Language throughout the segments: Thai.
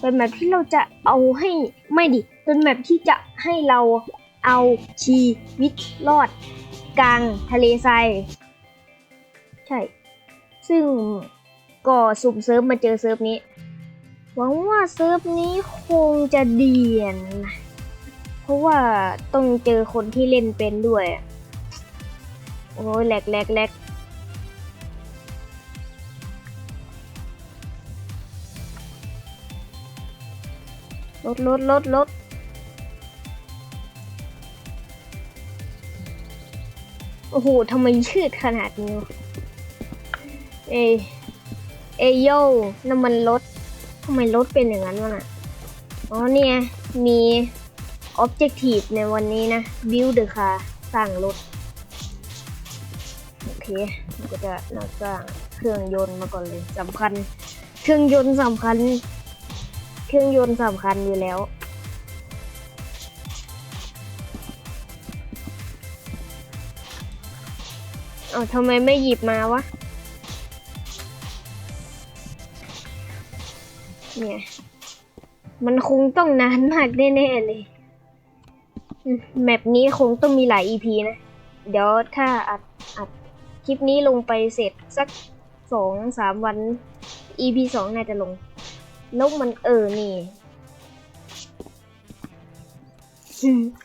เป็นแมปที่เราจะเอาให้ไม่ดิ เป็นแมปที่จะให้เราเอาชีวิตรอด กลางทะเลทรายใช่ ซึ่งก็สุ่มเซิร์ฟมาเจอเซิร์ฟนี้ หวังว่าเซิร์ฟนี้คงจะเดียน เพราะว่าต้องเจอคนที่เล่นเป็นด้วย โอ้ยแหลกแหลกแหลก ลดลดลดลดโอ้โหทำไมยืดขนาดนี้ เอ เอยโยน้ำมันรถทำไมรถเป็นอย่างนั้นวะน่ะ อ๋อเนี่ย มี objective ในวันนี้นะ build the car สร้างรถ โอเคก็จะนักสร้างเครื่องยนต์มาก่อนเลยสำคัญ เครื่องยนต์สำคัญ เครื่องยนต์สำคัญอยู่แล้ว เอาทำไมไม่หยิบมาวะ เนี่ย มันคงต้องนานมากแน่ๆเลยแมปนี้คงต้องมีหลาย EP นะ เดี๋ยวถ้าอัดอัดคลิปนี้ลงไปเสร็จสักสองสามวัน EP สองน่าจะลง แล้วมันเออนี่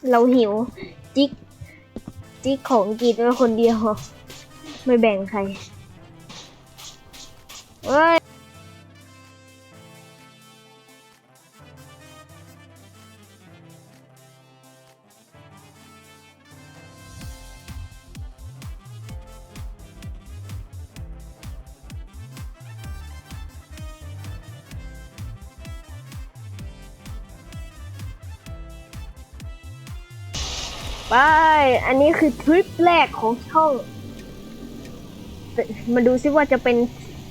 เราหิว จิก จิกของกินมาคนเดียว ไม่แบ่งใครเฮ้ย ไป อันนี้คือทริปแรกของช่อง มาดูซิว่าจะเป็น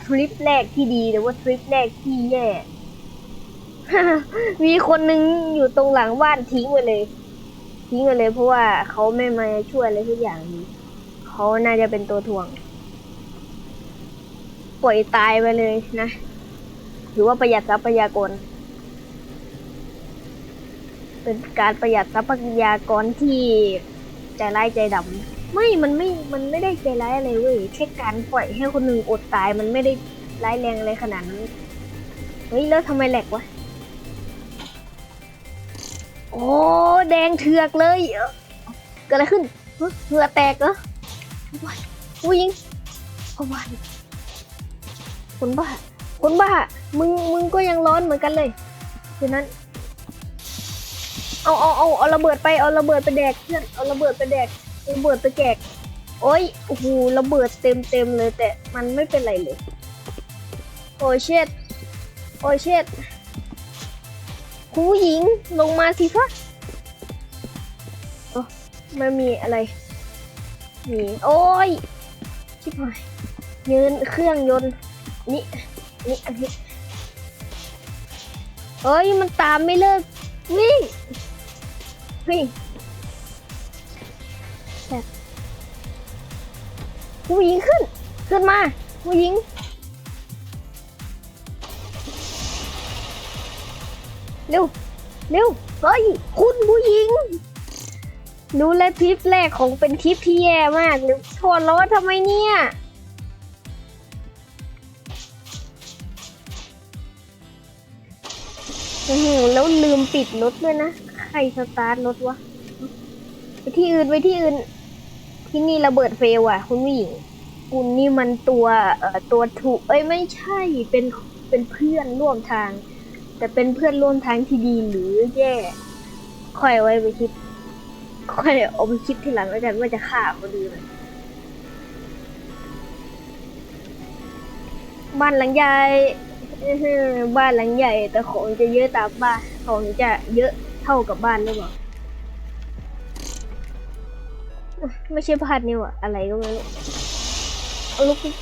ทริปแรกที่ดีหรือว่าทริปแรกที่แย่ มีคนนึงอยู่ตรงหลังบ้านทิ้งไปเลย ทิ้งไปเลยเพราะว่าเขาไม่มาช่วยอะไรทุกอย่างนี้เขาน่าจะเป็นตัวถ่วง ปล่อยตายไปเลยนะ ถือว่าประหยัดทรัพยากร เป็นการประหยัดทรัพยากรที่ใจร้ายใจดำไม่มันไม่มันไม่ได้ใจร้ายอะไรเว้ยแค่การปล่อยให้คนหนึ่งอดตายมันไม่ได้ร้ายแรงอะไรขนาดนั้นเฮ้ยแล้วทำไมแหลกวะโอ้แดงเถือกเลยเกิดอะไรขึ้นเหงื่อแตกเหรอว้ายผู้หญิงเอาไว้คนบ้าคนบ้ามึงมึงก็ยังร้อนเหมือนกันเลยฉะนั้น เอาเอาเอาเอาระเบิดไปเอาระเบิดไปแดกเพื่อนเอาระเบิดไปแดกเอาระเบิดไปแจกโอ้ยโอ้โหระเบิดเต็มเต็มเลยแต่มันไม่เป็นไรเลย โอ้ยเช็ดโอ้ยเช็ดผู้หญิงลงมาสิคะโอ้ไม่มีอะไร มีโอ้ยชิบหายยืนเครื่องยนต์นี่นี่อันนี้เฮ้ยมันตามไม่เลิกวิ่ง ฮ้ยแบบผู้หญิงขึ้น ขึ้นมา ผู้หญิง เร็ว เร็ว เฮ้ย คุณผู้หญิงดูแลทริปแรกของเป็นทริปที่แย่มากเลยโทษแล้วว่าทำไมเนี่ยแล้วลืมปิดรถด้วยนะ ใครสตาร์ทรถวะ ไปที่อื่นไปที่อื่น ที่นี่ระเบิดเฟลว่ะ คุณผู้หญิง คุณนี่มันตัวเอ่อตัวถูก เอ้ยไม่ใช่ เป็นเป็นเพื่อนร่วมทาง แต่เป็นเพื่อนร่วมทางที่ดีหรือแย่ ค่อยไว้ไปคิด ค่อยเอาไปคิดทีหลังแล้วกันว่าจะฆ่าเขาดีไหมบ้านหลังใหญ่บ้านหลังใหญ่แต่ของจะเยอะตามบ้านของจะเยอะ เท่ากับบ้านหรือเปล่าอะไม่ใช่บ้านนี่หว่าอะไรก็ไม่รู้เอาลุกขึ้น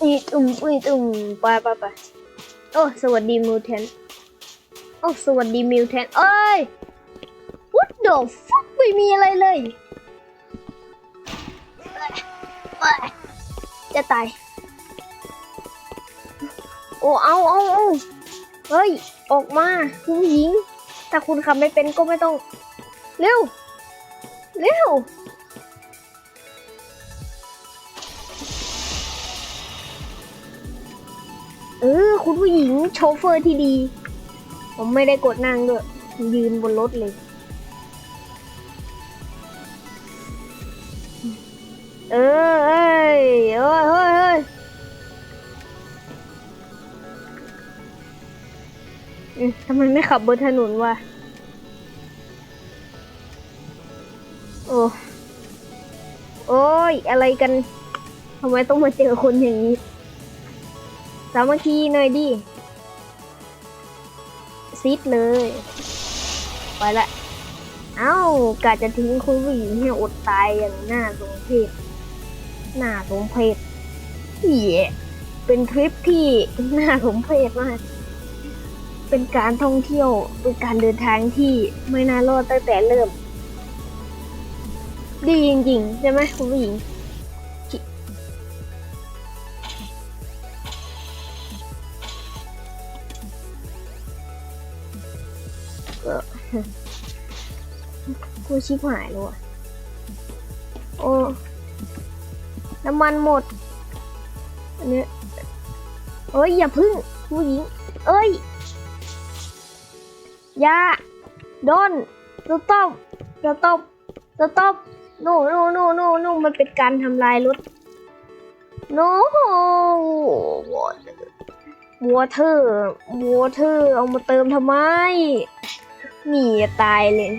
อีตุ่มอีตุ่มไปไปไปโอ้สวัสดีมิวแทนโอ้สวัสดีมิวแทนเอ้ย what the fuck ไม่มีอะไรเลย จะตาย โอ้เอาเอาเอาเฮ้ย ออกมาคุณผู้หญิง ถ้าคุณขับไม่เป็นก็ไม่ต้อง เร็ว เร็ว เออ คุณผู้หญิงโชเฟอร์ที่ดี ผมไม่ได้กดนั่งด้วย ยืนบนรถเลยเออำไมไม่ขับบนถนนวะ โอ้ โอ้ย อะไรกันทำไมต้องมาเจอคนอย่างนี้ สามัคคีหน่อยดิ ซิดเลย ไปละ เอ้ากะจะทิ้งคุณผู้หญิงให้อดตายอย่างหน่าสงเพชน่าสงเพชเหี้ยเป็นทริปที่หน่าสงเพชมาก เป็นการท่องเที่ยว เป็นการเดินทางที่ไม่น่ารอดตั้งแต่เริ่ม ดีจริงๆใช่ไหมคุณผู้หญิงก็กูชิบหายแล้วอะโอ้ น้ำมันหมด อันเนี้ยเอ้ย อย่าพึ่งผู้หญิง เอ้ย ยาโดนสต็อปสต็อปสต็อปโนโนโนโนโนมันเป็นการทำลายรถโนวบัวเธอบัวเธอเอามาเติมทำไมหนีตายเลย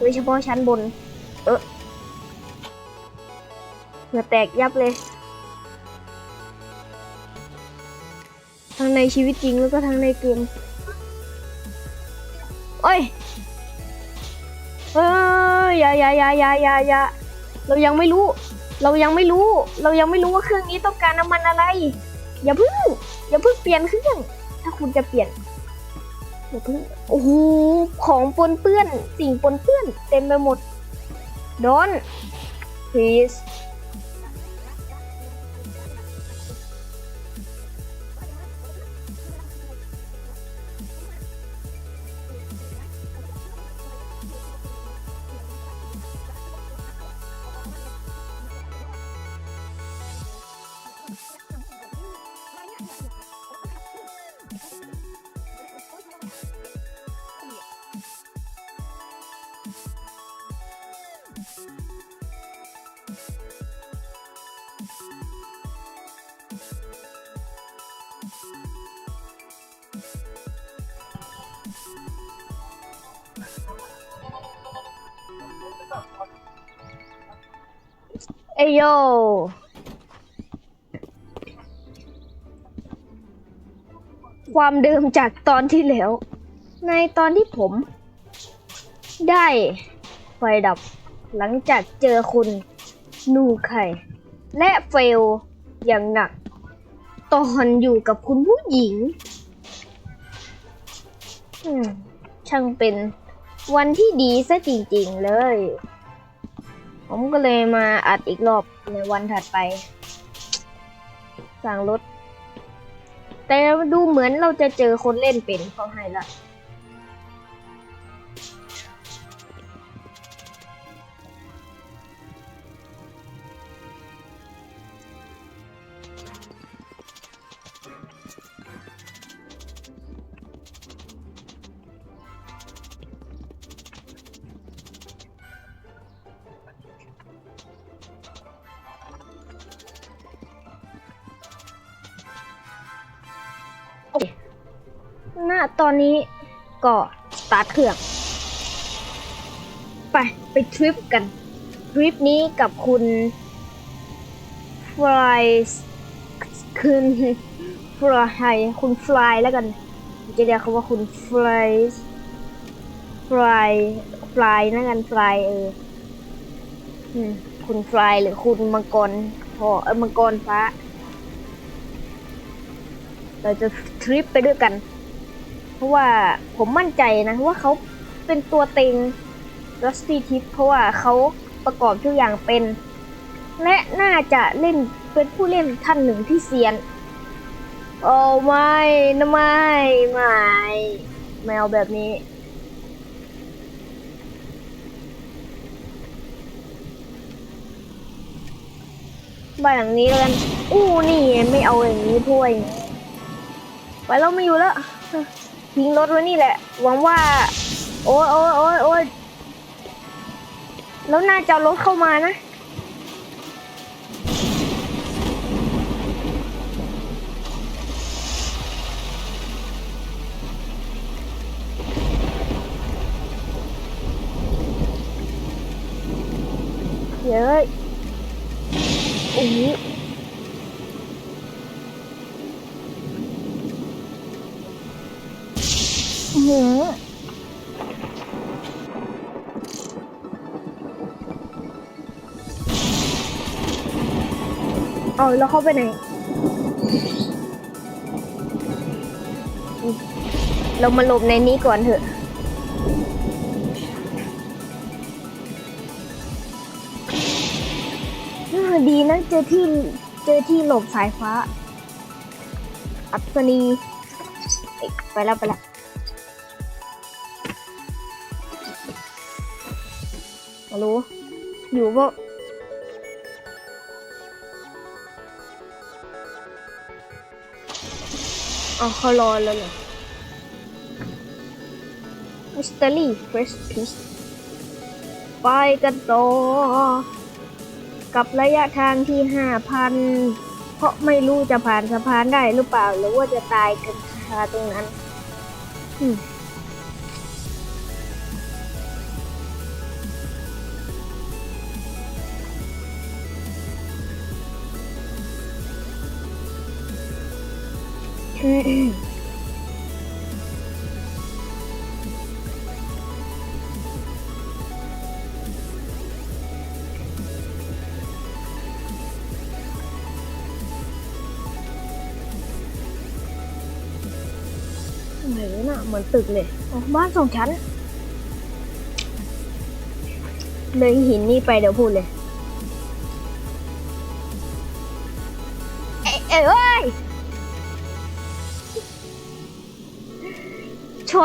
โดยเฉพาะชั้นบน เออเหงื่อแตกยับเลย ทั้งในชีวิตจริงแล้วก็ทั้งในเกม โอ้ยเอ้ยอย่าอย่าอย่าอย่าอย่าอย่าเรายังไม่รู้ เรายังไม่รู้ เรายังไม่รู้ว่าเครื่องนี้ต้องการน้ำมันอะไร อย่าเพิ่ง อย่าเพิ่งเปลี่ยนเครื่อง ถ้าคุณจะเปลี่ยน อย่าเพิ่งโอ้โหของปนเปื้อน สิ่งปนเปื้อน เต็มไปหมด Don't please อโย ความเดิมจากตอนที่แล้ว ในตอนที่ผม ได้ไฟดับหลังจากเจอคุณนูไข่และเฟลอย่างหนัก ตอนอยู่กับคุณผู้หญิง ช่างเป็นวันที่ดีซะจริงๆเลย ผมก็เลยมาอัดอีกรอบในวันถัดไป สั่งรถ แต่ดูเหมือนเราจะเจอคนเล่นเป็นเขาให้ละ ตอนนี้ก็สตาร์ทเครื่อง ไปไปทริปกัน ทริปนี้กับคุณฟลายคุณฟลายคุณฟลายแล้วกัน จะเรียกเขาว่าคุณฟลายฟลายฟลายนะกันฟลายเออคุณฟลายหรือคุณมังกรพอเออมังกรฟ้า เราจะทริปไปด้วยกัน เพราะว่าผมมั่นใจนะว่าเขาเป็นตัวเต็ง Rusty Tip เพราะว่าเขาประกอบทุกอย่างเป็น และน่าจะเล่นเป็นผู้เล่นท่านหนึ่งที่เซียน โอ้ไม่นะไม่ไม่ไม่เอาแบบนี้บ้านหลังนี้แล้วกันอู้นี่ไม่เอาอย่างนี้ถ้วยไปแล้วไม่อยู่แล้ว ทิ้งรถไว้นี่แหละ หวังว่า โอ้ยโอ้ยโอ้ยโอ้ยแล้วน่าจะรถเข้ามานะเย้ยโอ้โอ้ แล้วเข้าไปไหน เรามาหลบในนี้ก่อนเถอะ ดีนะเจอที่เจอที่หลบสายฟ้า อัศนี ไปแล้วไปแล้วฮัลโหลอยู่ปะ อ๋อเขารอแล้วเหรอมิสเตอรี่เฟรชพิสไปกันต่อกับระยะทางที่ห้าพันเพราะไม่รู้จะผ่านสะพานได้หรือเปล่า หรือว่าจะตายกันคาตรงนั้นอืม ไหนน่ะเหมือนตึกเลยอ๋อบ้านสองชั้น เลยหินนี่ไปเดี๋ยวพูดเลย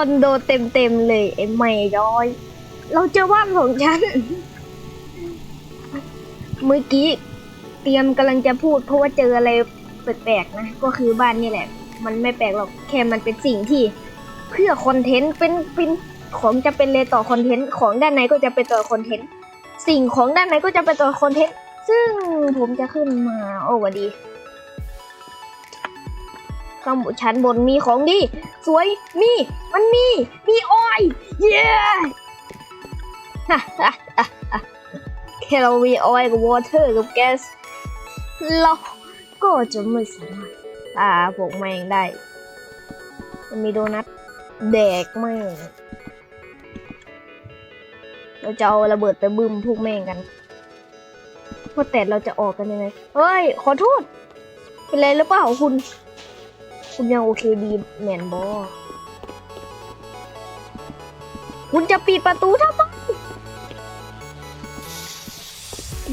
นโดนเต็มๆเลยไอ้ไม่ย้อย เราเจอบ้านของฉัน เมื่อกี้เตรียมกำลังจะพูดเพราะว่าเจออะไรแปลกๆนะ ก็คือบ้านนี่แหละ มันไม่แปลกหรอกแค่มันเป็นสิ่งที่ เพื่อคอนเทนต์เป็นเป็นของจะเป็นเลยต่อคอนเทนต์ของด้านในก็จะเป็นต่อคอนเทนต์สิ่งของด้านในก็จะเป็นต่อคอนเทนต์ซึ่งผมจะขึ้นมาโอ้วัดดี ข้างชั้นบนมีของดี สวยมี มันมี มีออย เย้ฮ่าฮ่าฮ่าฮ่าแค่เรามีออยกับวอเตอร์กับแก๊สเราก็จะไม่สามารถตาพวกแมงได้ มันมีโดนัทแดกแม่งเราจะเอาระเบิดไปบึ้มพวกแม่งกันว่าแต่เราจะออกกันยังไง เฮ้ย ขอโทษ เป็นไรหรือเปล่าคุณ คุณยังโอเคดีแมนบอคุณจะปิดประตูทำไม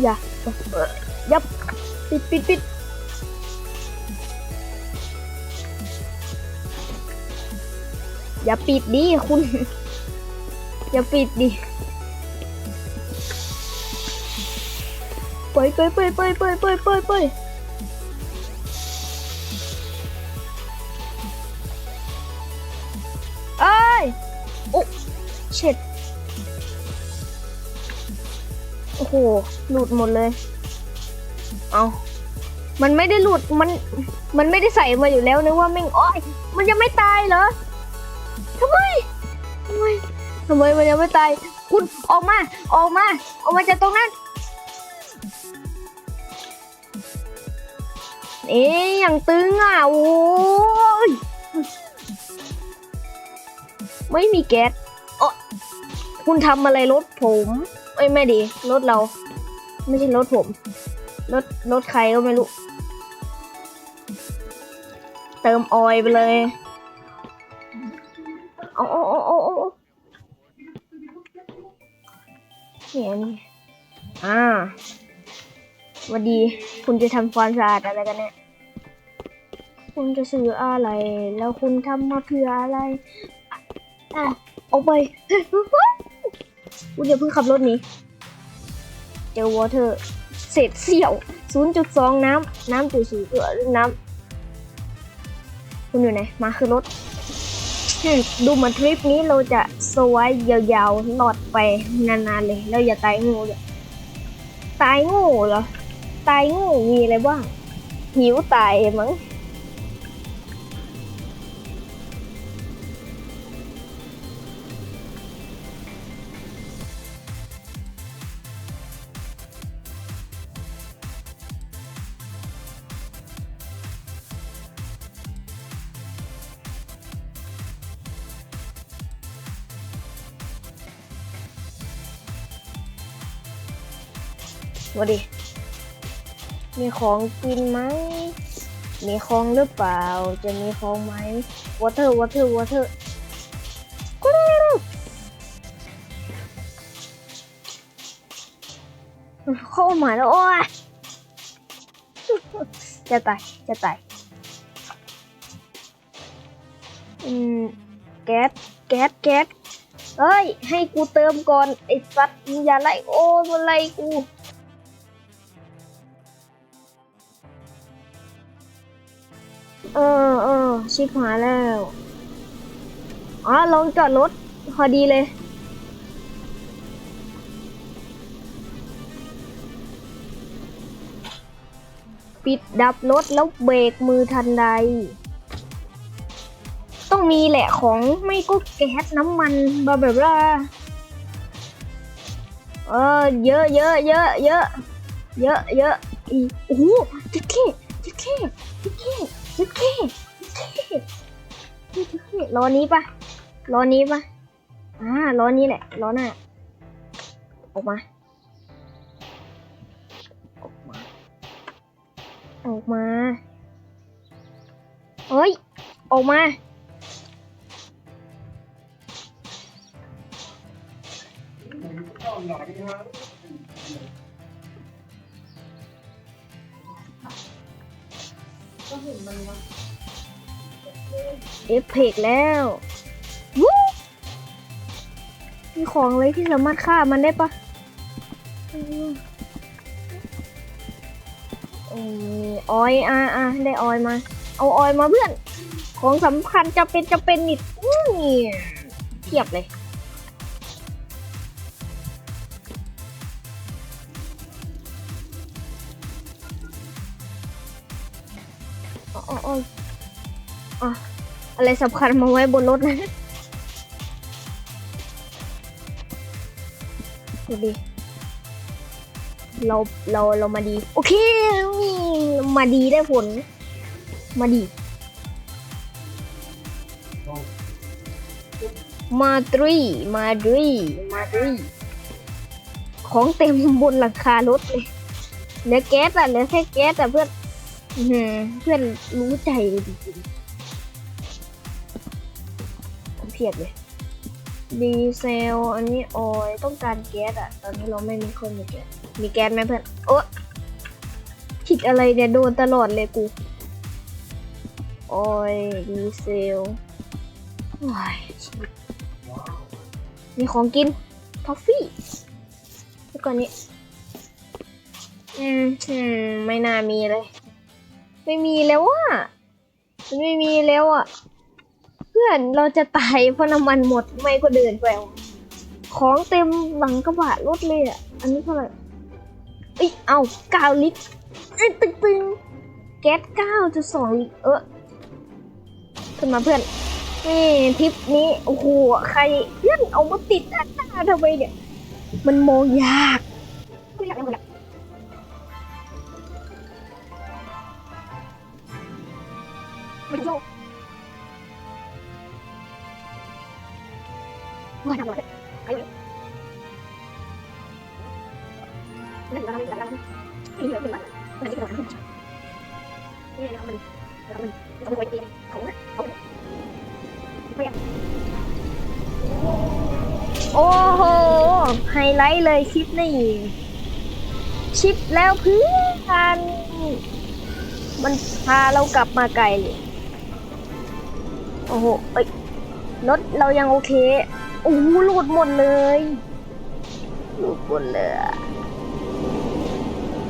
อย่าอยับปิดปิดปิดอย่าปิดดิคุณ อย่าปิดดิไปไปไปไปไปไปไปไป เช็ดโอ้โห หลุดหมดเลย เอามันไม่ได้หลุด มัน มันไม่ได้ใส่มาอยู่แล้วนึกว่าแม่งอ้อยมันยังไม่ตายเหรอทำไมทำไมทำไมมันยังไม่ตาย คุณออกมา ออกมา ออกมาจากตรงนั้นเอ๊ยอย่างตึงอะ โอ้ย ไม่มีแก๊ส คุณทำอะไรรถผมเอ้ยไม่ดีรถเรา ไม่ใช่รถผมรถรถใครก็ไม่รู้ เติมออยไปเลยเอาเอาเอาเอาเอาเนี่ยนี่อ่าสวัสดี คุณจะทำความสะอาดอะไรกันเนี่ยคุณจะซื้ออะไร แล้วคุณทำมาเพื่ออะไร อะออกไป คุณอย่าเพิ่งขับรถหนี้เจอวอเตอร์เศษเสี้ยว 0.2 น้ำ น้ำจุดสูงเกลือน้ำ คุณอยู่ไหน มาคือรถ ดูมือนทริปนี้เราจะสวายยาวๆหลอดไปนานๆเลย แล้วอย่าตายงูเลยตายงูเหรอ ตายงูมีอะไรบ้าง หิวตายมั้ง วัสดีมีของกินไหม มีของหรือเปล่า จะมีของไหม water water water เทอร์ข้ามาแล้วโอ้ยจะตาย จะตาย อืม แก๊ส แก๊ส แก๊สเฮ้ย ให้กูเติมก่อน ไอ้สัตว์มึงอย่าไล่โอ้มันไล่กู เออเออชิบหายแล้ว อ๋อลงจอดรถพอดีเลย ปิดดับรถแล้วเบรกมือทันใด ต้องมีแหละของไม่ก็แก๊สน้ำมันบาแบบว่าเออเยอะเยอะเยอะเยอะเยอะเยอะอีโอ้โหจิ๊กเก้จิ๊กเก้จิ๊กเก้ จิ๊กเก้จิ๊กเก้จิ๊กเก้ล้อนี้ปะล้อนี้ปะอ่าล้อนี้แหละล้อหน้าออกมา ออกมา ออกมา เฮ้ย ออกมา เอฟเพกแล้ววู้มีของอะไรที่สามารถฆ่ามันได้ปะออืมออยอะอะได้ออยมา เอาออยมาเพื่อน ของสำคัญจะเป็นจะเป็นนิดเนี่ยเทียบเลย อ๋ออะอะไรสำคัญมาไว้บนรถนะดูดิเราเราเรามาดี โอเคมีมาดีได้ผล มาดี มาตรีมาดรีมาดรีของเต็มบนหลังคารถเลยเหลือแก๊สอะเหลือแค่แก๊สอะเพื่อน เพื่อนรู้ใจเลยจริงๆเพียบเลย ดีเซล อันนี้ออยล์ต้องการแก๊สอะตอนนี้เราไม่มีคนมีแก๊สมีแก๊สไหมเพื่อน โอ๊ะผิดอะไรเนี่ยโดนตลอดเลยกู ออยล์ดีเซลโอ้ยมีของกินทอฟฟี่แล้วก่อนนี้ อืมอืมไม่น่ามีเลย ไม่มีแล้วอะมันไม่มีแล้วอะ เพื่อนเราจะตายเพราะน้ำมันหมดไม่ก็เดินไปของเต็มหลังกระบะรถเลยอะ อันนี้เท่าไหร่เอ้ยเอาเก้าลิตรเอ้ยตึงตึงแก๊สเก้าจะสองลิตรเออขึ้นมาเพื่อนนี่ทริปนี้โอ้โหใครเพื่อนเอามาติดด้านหน้าทำไมเนี่ย มันมองยากไม่อยากไม่อยาก ลท์เลยคลิปนี่ชิปแล้วเพื่อนมันพาเรากลับมาไกลเลยโอ้โหเอ้ยรถเรายังโอเคโอ้โหหลุดหมดเลยหลุดหมดเลย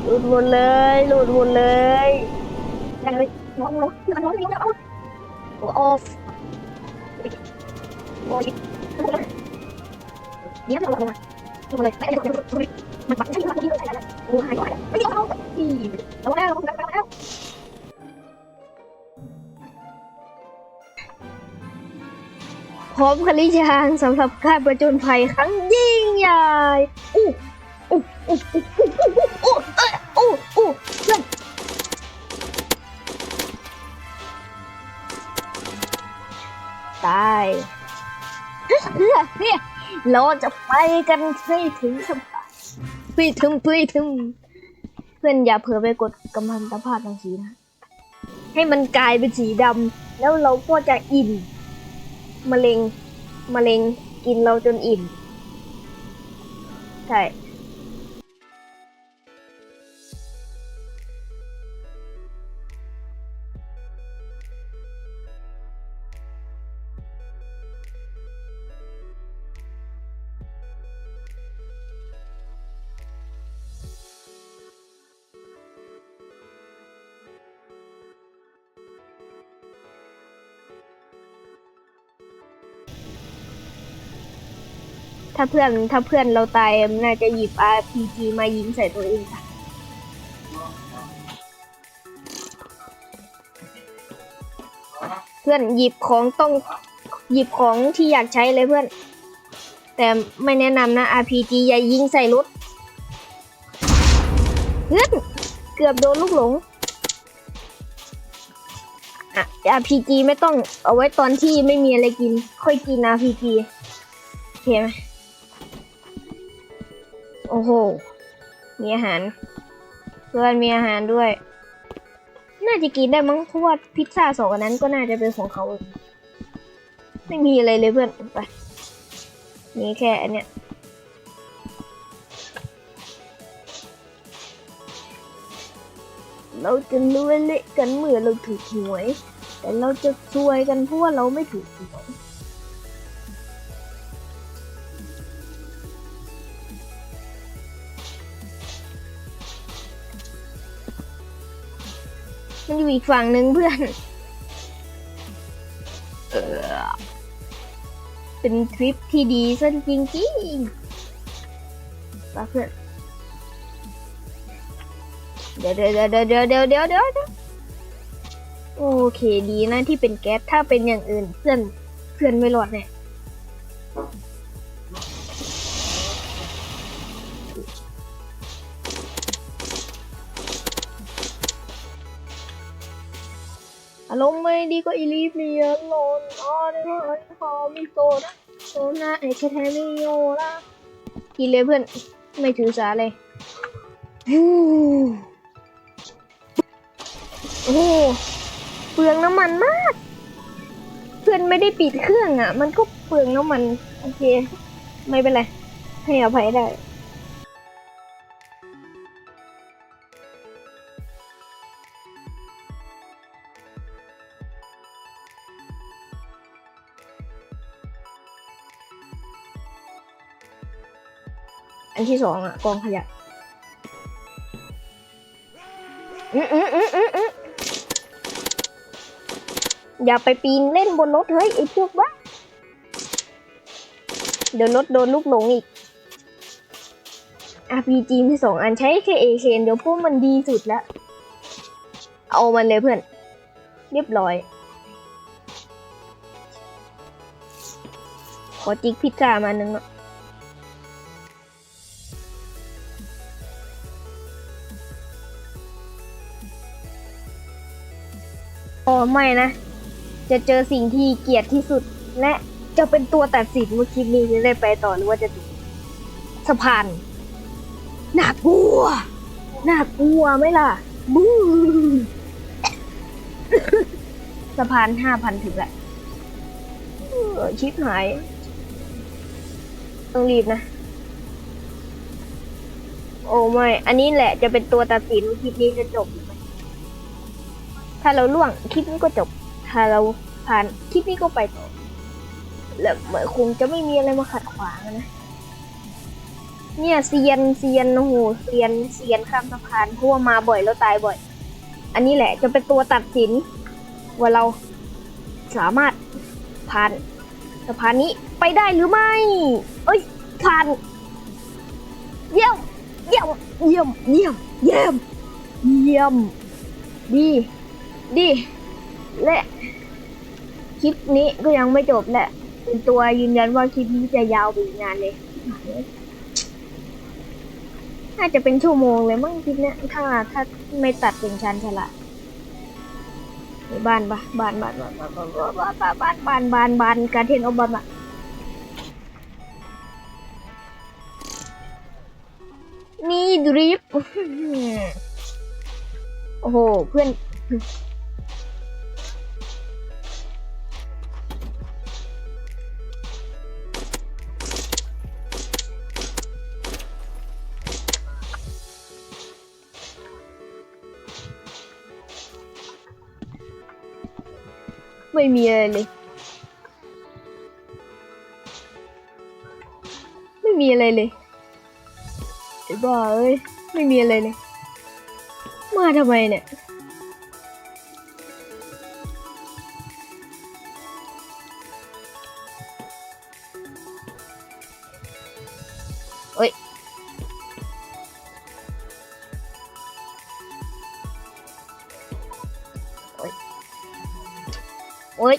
หลุดหมดเลยหลุดหมดเลยดังเลยน้องน้องน้องน้องน้องโอ้โอ้โอ้ยนี่เราลงมา ลงเลยไม่ได้ลงเลยมันปักใช่ไหมที่เราใส่แล้วโอ้หายก่อนไม่ยอมเอาอีลงแล้วลงแล้วแล้วพร้อมคลิชางสำหรับการประจนภัยครั้งยิ่งใหญ่อู้อู้อู้อู้อู้อู้อู้เพื่อนตายเนี่ย เราจะไปกันให้ถึงสมบัติไปถึงปีถึง เพื่อนอย่าเผลอไปกดกำมันตภาพบางสีนะ ให้มันกลายเป็นสีดำแล้วเราก็จะอิ่มมะเร็งมะเร็งกินเราจนอิ่ม ใช่ ถ้าเพื่อนถ้าเพื่อนเราตายมันน่าจะหยิบ RPG มายิงใส่ตัวเองค่ะเพื่อนหยิบของต้องหยิบของที่อยากใช้เลยเพื่อน แต่ไม่แนะนำนะ RPG อย่ายิงใส่รถเพื่อนเกือบโดนลูกหลงอะ RPG ไม่ต้องเอาไว้ตอนที่ไม่มีอะไรกิน ค่อยกิน RPG โอเคไหม โอ้โห มีอาหาร เพื่อนมีอาหารด้วย น่าจะกินได้มั้งเพราะว่าพิซซ่าสองอันนั้นก็น่าจะเป็นของเขาไม่มีอะไรเลยเพื่อนไปมีแค่อันเนี้ยเราจะรวยเละกันเมื่อเราถูกหวย แต่เราจะซวยกันเพราะว่าเราไม่ถูกหวย มันอยู่อีกฝั่งหนึ่งเพื่อน เออ เป็นทริปที่ดีซะจริงจริงปะเพื่อน เดี๋ยวเดี๋ยวเดี๋ยวเดี๋ยวเดี๋ยวเดี๋ยวเดี๋ยวโอเคดีนะที่เป็นแก๊สถ้าเป็นอย่างอื่นเพื่อนเพื่อนไม่รอดเนี่ย อารมไม่ดีก็อีลีฟเนียนโลนอ๋อเดี๋ยวเอ้ยพอมีโซนะโซนะไอ้แท้ไม่โยละกินเลยเพื่อนไม่ถือสาเลยโอ้โหเปลืองน้ำมันมาก เพื่อนไม่ได้ปิดเครื่องอะ มันก็เปลืองน้ำมัน โอเค ไม่เป็นไร ให้อภัยได้ นที่สองอะกองขยะอืมอืมอืมอืออย่าไปปีนเล่นบนรถเฮ้ยไอ้พวกบ้าเดี๋ยวรถโดนลูกหลงอีก RPG มีสองอันใช้แค่เอเคเดี๋ยวพวกมันดีสุดล้วเอามันเลยเพื่อน เรียบร้อย ขอจิกพิซซ่ามาหนึ่งเนาะ โอ้ไม่นะ จะเจอสิ่งที่เกลียดที่สุด และจะเป็นตัวตัดสินว่าคลิปนี้จะได้ไปต่อหรือว่าจะจบสะพานน่ากลัวน่ากลัวไหมล่ะบู๊สะพานห้าพันถึงแหละชิปหาย ต้องรีบนะ โอ้ไม่ อันนี้แหละจะเป็นตัวตัดสินว่าคลิปนี้จะจบ ถ้าเราล่วงคลิปนี้ก็จบ ถ้าเราผ่านคลิปนี้ก็ไปต่อแล้วเหมือนคงจะไม่มีอะไรมาขัดขวางนะเนี่ยเซียนเซียนโอ้โหเซียนเซียนข้ามสะพานเพราะว่ามาบ่อยแล้วตายบ่อย อันนี้แหละจะเป็นตัวตัดสิน ว่าเราสามารถผ่านสะพานนี้ไปได้หรือไม่ เอ้ยผ่านเยี่ยมเยี่ยมเยี่ยมเยี่ยมเยี่ยมเยี่ยมดี ดีและคลิปนี้ก็ยังไม่จบแหละเป็นตัวยืนยันว่าคลิปนี้จะยาวไปอีกนานเลย น่าจะเป็นชั่วโมงเลยมั้งคลิปเนี้ยถ้าถ้าไม่ตัดเป็นชั้นฉละบ้านปะบ้านบ้านบ้านบ้านบ้านบ้านบ้านบ้านบ้านบ้านบ้านการเทนอบามานี่ดริฟโอ้โห เพื่อน ไม่มีอะไรเลย ไม่มีอะไรเลยไอ้บ้าเอ้ย ไม่มีอะไรเลย มาทำไมเนี่ย อ๊ย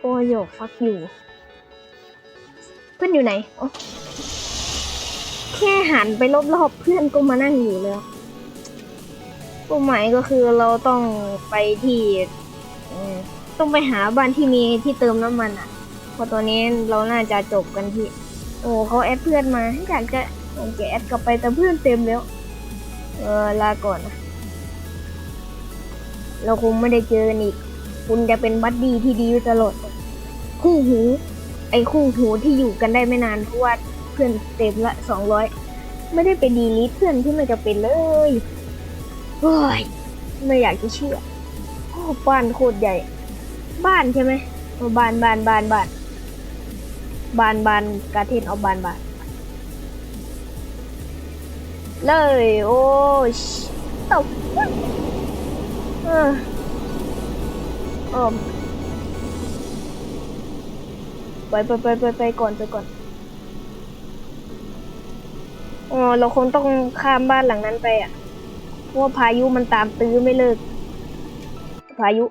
โอ้ยโยกฟักอยู่ เพื่อนอยู่ไหนอ๋อแค่หันไปรอบๆเพื่อนก็มานั่งอยู่แล้วเป้าหมายก็คือเราต้องไปที่ต้องไปหาบ้านที่มีที่เติมน้ำมันอะ พราะตอนนี้เราน่าจะจบกันที่ โอ้เขาแอดเพื่อนมาอยากจะอยากจะแอดกลับไปแต่เพื่อนเต็มแล้ว เออลาก่อนนะเราคงไม่ได้เจอกันอีก คุณจะเป็นบัดดี้ที่ดีตลอด คู่หู ไอ้คู่หูที่อยู่กันได้ไม่นานเพราะว่าเพื่อนเต็มละสองร้อยไม่ได้ไปดีลิทเพื่อนที่ไม่จะเป็นเลยโอ้ยไม่อยากจะเชื่อโอ้บ้านโคตรใหญ่ บ้านใช่ไหมบ้านบ้านบ้านบ้าน บานบานกาเทนเอาบานบานเลยโอ้ยตกเออเออไปไปไปไปไปก่อนไปก่อนอ๋อเราคงต้องข้ามบ้านหลังนั้นไปอะเพราะว่าพายุมันตามตื้อไม่เลิก พายุ